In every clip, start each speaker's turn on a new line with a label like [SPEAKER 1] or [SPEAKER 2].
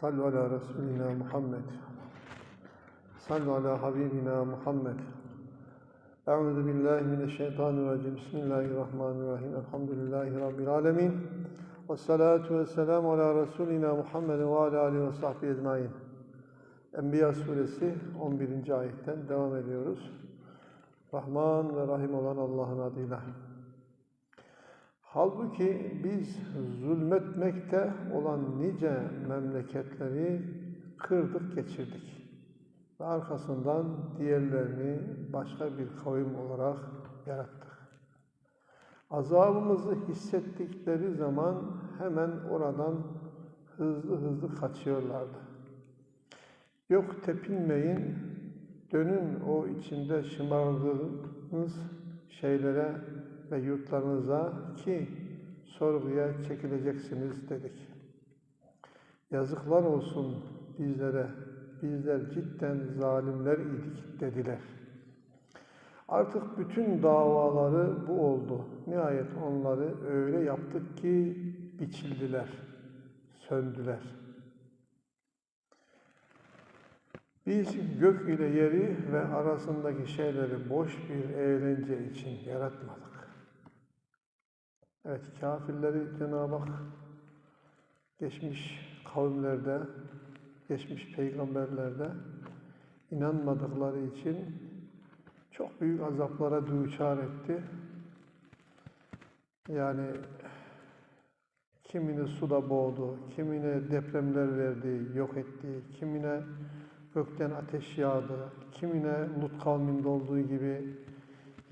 [SPEAKER 1] Sallu ala Resulina Muhammed. Sallu ala Habibina Muhammed. Euzu billahi mineşşeytanirracim. Bismillahirrahmanirrahim. Elhamdülillahi Rabbil alemin. Ve salatu ve selamu ala Resulina Muhammed ve ala alihi ve sahbihi ecmain. Enbiya suresi 11. ayetten devam ediyoruz. Rahman ve Rahim olan Allah'ın adıyla. Halbuki biz zulmetmekte olan nice memleketleri kırdık geçirdik. Ve arkasından diğerlerini başka bir kavim olarak yarattık. Azabımızı hissettikleri zaman hemen oradan hızlı hızlı kaçıyorlardı. Yok tepinmeyin, dönün o içinde şımardığınız şeylere ve yurtlarınıza ki sorguya çekileceksiniz dedik. Yazıklar olsun bizlere, bizler cidden zalimler idik dediler. Artık bütün davaları bu oldu. Nihayet onları öyle yaptık ki biçildiler, söndüler. Biz gök ile yeri ve arasındaki şeyleri boş bir eğlence için yaratmadık. Evet, kafirleri Cenab-ı Hak geçmiş kavimlerde, geçmiş peygamberlerde inanmadıkları için çok büyük azaplara düçar etti. Yani kimini suda boğdu, kimine depremler verdi, yok etti, kimine gökten ateş yağdı, kimine Lut kavminde olduğu gibi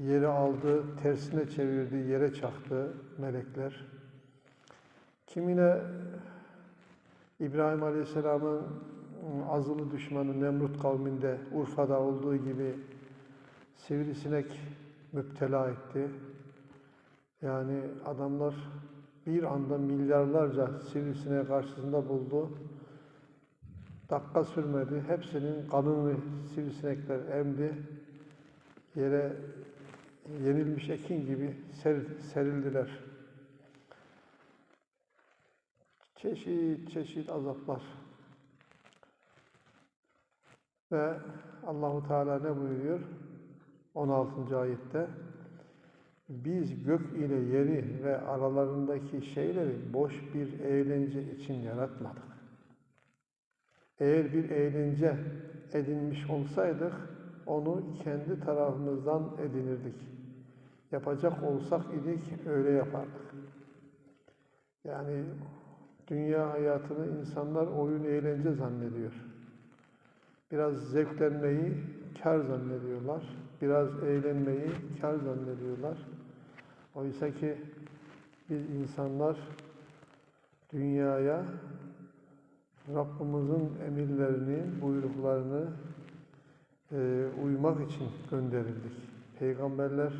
[SPEAKER 1] yeri aldı, tersine çevirdi, yere çaktı melekler. Kimine İbrahim Aleyhisselam'ın azılı düşmanı Nemrut kavminde Urfa'da olduğu gibi sivrisinek müptela etti. Yani adamlar bir anda milyarlarca sivrisineği karşısında buldu. Dakika sürmedi. Hepsinin kanını sivrisinekler emdi. Yere yenilmiş ekin gibi ser, serildiler. Çeşit çeşit azaplar. Ve Allahu Teala ne buyuruyor? 16. ayette biz gök ile yeri ve aralarındaki şeyleri boş bir eğlence için yaratmadık. Eğer bir eğlence edinmiş olsaydık onu kendi tarafımızdan edinirdik. Yapacak olsak idik öyle yapardık. Yani dünya hayatını insanlar oyun eğlence zannediyor. Biraz zevklenmeyi kar zannediyorlar. Biraz eğlenmeyi kar zannediyorlar. Oysa ki biz insanlar dünyaya Rabbimizin emirlerini, buyruklarını e, uymak için gönderildik. Peygamberler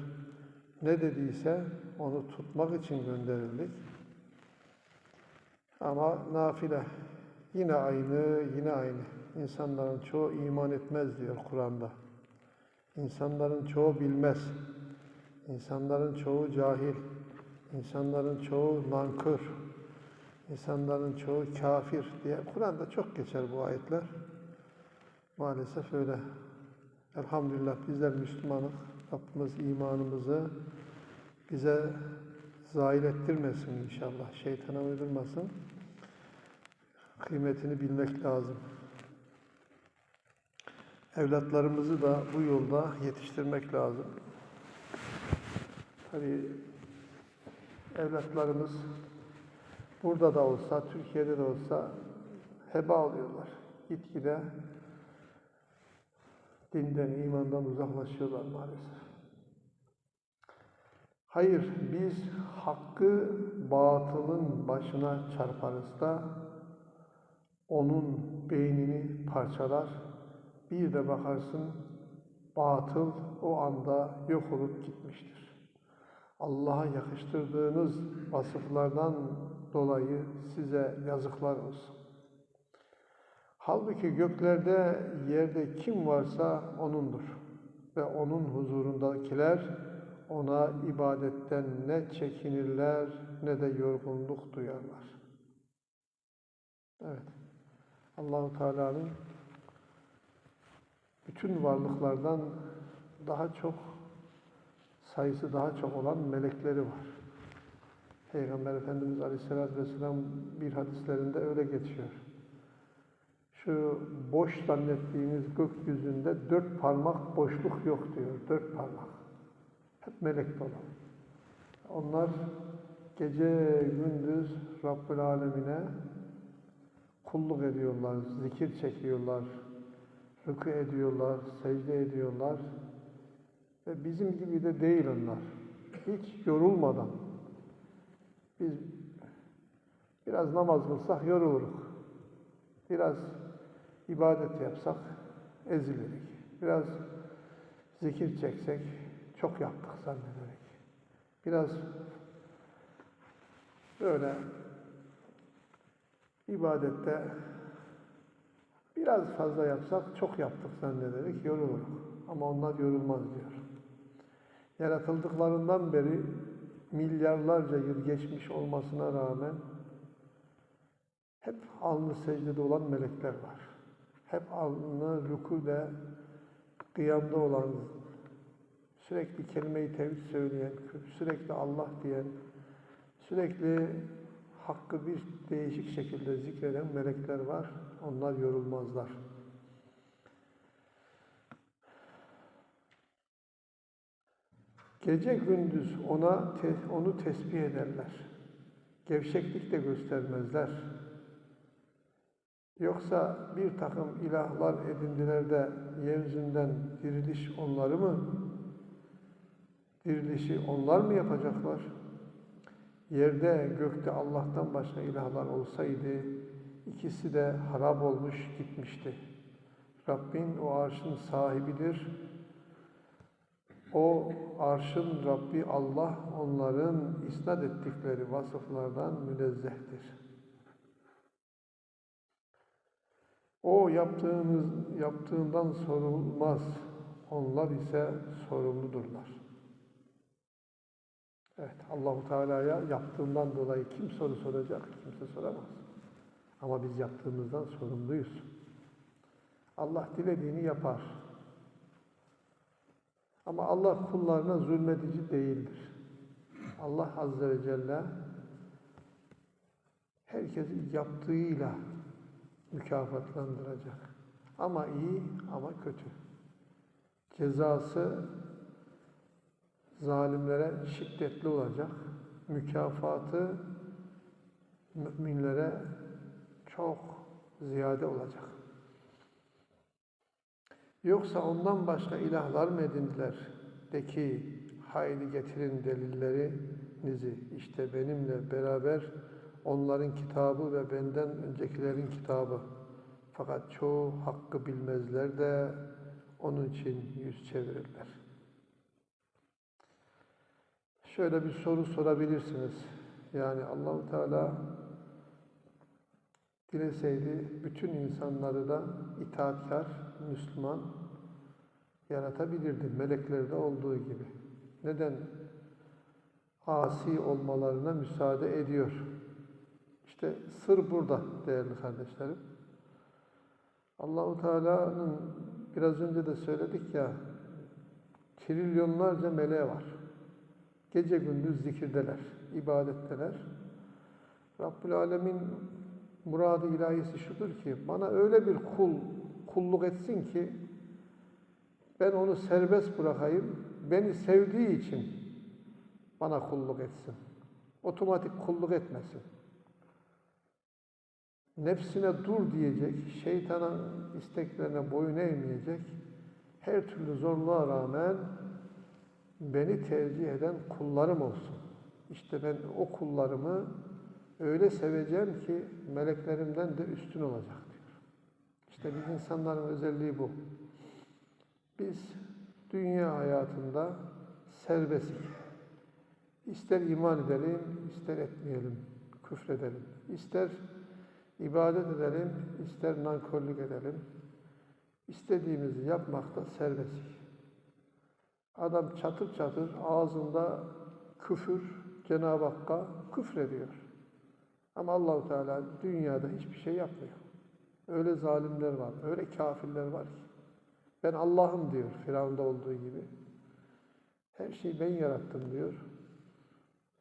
[SPEAKER 1] ne dediyse onu tutmak için gönderildik. Ama nafile yine aynı, yine aynı. İnsanların çoğu iman etmez diyor Kur'an'da. İnsanların çoğu bilmez. İnsanların çoğu cahil. İnsanların çoğu nankör. İnsanların çoğu kafir diye Kur'an'da çok geçer bu ayetler. Maalesef öyle. Elhamdülillah bizler Müslümanız. Rabbimiz imanımızı bize zail ettirmesin inşallah. Şeytana uydurmasın. Kıymetini bilmek lazım. Evlatlarımızı da bu yolda yetiştirmek lazım. Tabii evlatlarımız burada da olsa, Türkiye'de de olsa heba alıyorlar. Gitgide dinden, imandan uzaklaşıyorlar maalesef. Hayır, biz hakkı batılın başına çarparız da onun beynini parçalar. Bir de bakarsın batıl o anda yok olup gitmiştir. Allah'a yakıştırdığınız vasıflardan dolayı size yazıklar olsun. Halbuki göklerde, yerde kim varsa O'nundur. Ve O'nun huzurundakiler O'na ibadetten ne çekinirler ne de yorgunluk duyarlar. Evet. Allahu Teala'nın bütün varlıklardan daha çok sayısı daha çok olan melekleri var. Peygamber Efendimiz Aleyhisselatü Vesselam bir hadislerinde öyle geçiyor. Şu boş zannettiğiniz gökyüzünde dört parmak boşluk yok diyor. Dört parmak. Hep melek dolu. Onlar gece gündüz Rabbül Alemine kulluk ediyorlar, zikir çekiyorlar, rükû ediyorlar, secde ediyorlar. Ve bizim gibi de değil onlar. Hiç yorulmadan. Biz biraz namaz kılsak yoruluruk. Biraz ibadet yapsak ezilirik. Biraz zikir çeksek çok yaptık zannederek. Biraz böyle ibadette biraz fazla yapsak çok yaptık zannederek yoruluruk. Ama onlar yorulmaz diyor. Yaratıldıklarından beri milyarlarca yıl geçmiş olmasına rağmen hep alnı secdede olan melekler var. Hep alnı rükûde, kıyamda olan, sürekli kelime-i tevhid söyleyen, sürekli Allah diyen, sürekli hakkı bir değişik şekilde zikreden melekler var. Onlar yorulmazlar. Gece gündüz ona onu tesbih ederler. Gevşeklik de göstermezler. Yoksa bir takım ilahlar edindiler de yeryüzünden diriliş onları mı? Dirilişi onlar mı yapacaklar? Yerde, gökte Allah'tan başka ilahlar olsaydı ikisi de harap olmuş gitmişti. Rabbin o arşın sahibidir. O arşın Rabbi Allah onların isnat ettikleri vasıflardan münezzehtir. O yaptığınız, yaptığından sorulmaz. Onlar ise sorumludurlar. Evet, Allahu Teala'ya yaptığından dolayı kim soru soracak? Kimse soramaz. Ama biz yaptığımızdan sorumluyuz. Allah dilediğini yapar. Ama Allah kullarına zulmedici değildir. Allah Azze ve Celle herkesi yaptığıyla mükafatlandıracak. Ama iyi ama kötü. Cezası zalimlere şiddetli olacak. Mükafatı müminlere çok ziyade olacak. Yoksa ondan başka ilahlar mı edindiler? De ki, haydi getirin delillerinizi. İşte benimle beraber onların kitabı ve benden öncekilerin kitabı. Fakat çoğu hakkı bilmezler de onun için yüz çevirirler. Şöyle bir soru sorabilirsiniz. Yani Allahu Teala dileseydi bütün insanları da itaatkar, Müslüman yaratabilirdi. Meleklerde olduğu gibi. Neden asi olmalarına müsaade ediyor? İşte sır burada değerli kardeşlerim. Allahu Teala'nın biraz önce de söyledik ya trilyonlarca meleği var. Gece gündüz zikirdeler, ibadetteler. Rabbül Alemin muradı ilahisi şudur ki bana öyle bir kul kulluk etsin ki ben onu serbest bırakayım. Beni sevdiği için bana kulluk etsin. Otomatik kulluk etmesin. Nefsine dur diyecek, şeytanın isteklerine boyun eğmeyecek. Her türlü zorluğa rağmen beni tercih eden kullarım olsun. İşte ben o kullarımı öyle seveceğim ki meleklerimden de üstün olacak diyor. İşte biz insanların özelliği bu. Biz dünya hayatında serbestik. İster iman edelim, ister etmeyelim, küfredelim. İster ibadet edelim, ister nankörlük edelim. İstediğimizi yapmakta serbestik. Adam çatır çatır ağzında küfür Cenab-ı Hakk'a küfrediyor. Ama Allahu Teala dünyada hiçbir şey yapmıyor. Öyle zalimler var, öyle kafirler var ki. Ben Allah'ım diyor Firavun'da olduğu gibi. Her şeyi ben yarattım diyor.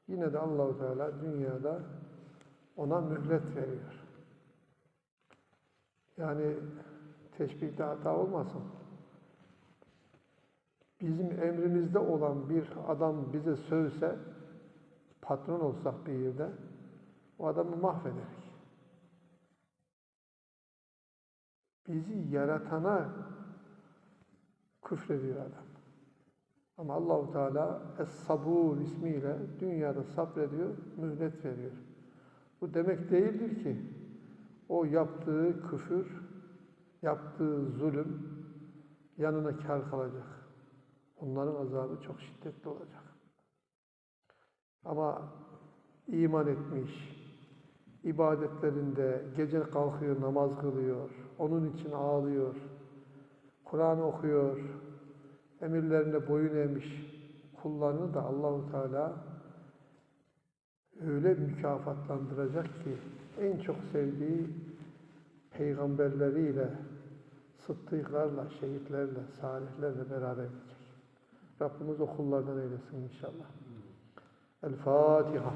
[SPEAKER 1] Yine de Allahu Teala dünyada ona mühlet veriyor. Yani teşbihte hata olmasın. Bizim emrimizde olan bir adam bize sövse, patron olsak bir yerde, o adamı mahvederik. Bizi yaratana küfrediyor adam. Ama Allahu Teala Es-Sabur ismiyle dünyada sabrediyor, mühlet veriyor. Bu demek değildir ki o yaptığı küfür, yaptığı zulüm yanına kar kalacak. Onların azabı çok şiddetli olacak. Ama iman etmiş, ibadetlerinde gece kalkıyor, namaz kılıyor, onun için ağlıyor, Kur'an okuyor, emirlerine boyun eğmiş kullarını da Allahu Teala öyle mükafatlandıracak ki en çok sevdiği peygamberleriyle, sıddıklarla, şehitlerle, salihlerle beraber edecek. Rabbimiz o kullardan eylesin inşallah. El Fatiha.